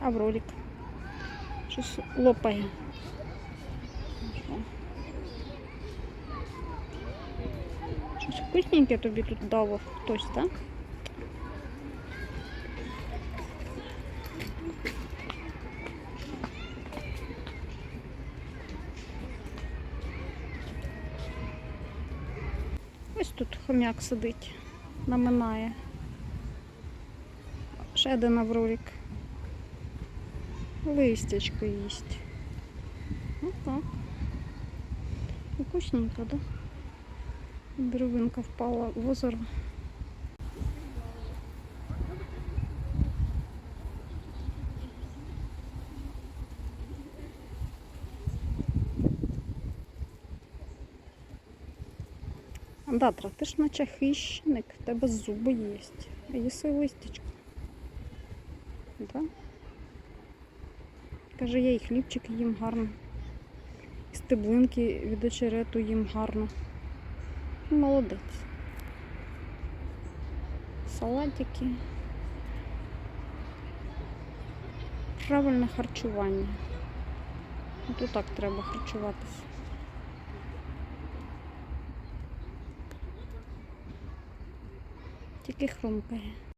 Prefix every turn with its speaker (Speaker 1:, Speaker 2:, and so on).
Speaker 1: Аврорік. Щось лопає. Що? Щось вкусненьке тобі тут дало хтось, так? Ось тут хомяк сидить, наминає. Ще один аврорік. Листячко їсть. Ну так. Вкусненько, да? Деревинка впала в озеро. Андатра, ти ж наче хищник, в тебе зуби є. А їси листячко. Да? Каже, я і хлібчик їм гарно. І стеблинки від очерету їм гарно. Молодець. Салатики. Правильне харчування. От так треба харчуватися. Тільки хрумкає.